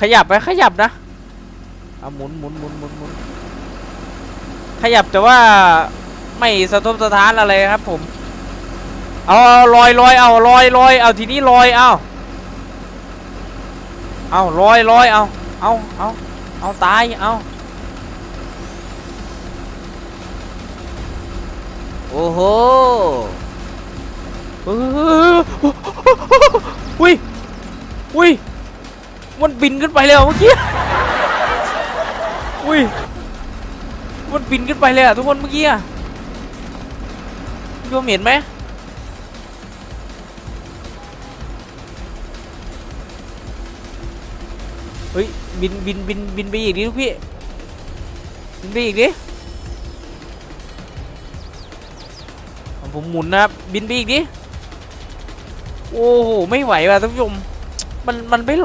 ขยับไปขยับนะเอาหมุนหมุนหมุนหมุนหมุนขยับแต่ว่าไม่สะทบสะท้านอะไรครับผม เอาเอาลอยลอยเอาลอยลอยเอาทีนี้ลอยเอาเอาลอยลอยเอาเอาเอาเอาตายเอาโอ้โหเอออุ้ยอุ้ย มันบินขึ้นไปเลยเหรอเมื่อกี้ อุ้ย มันบินขึ้นไปเลยอะทุกคนเมื่อกี้อะโยมเห็นไหมเฮ้ย บินบินบินบินไปอีกดิลูกพี่ บินไปอีกดิผมหมุนนะครับ บินไปอีกดิ โอ้โห ไม่ไหวว่ะท่านผู้ชม มัน มันไม่ลง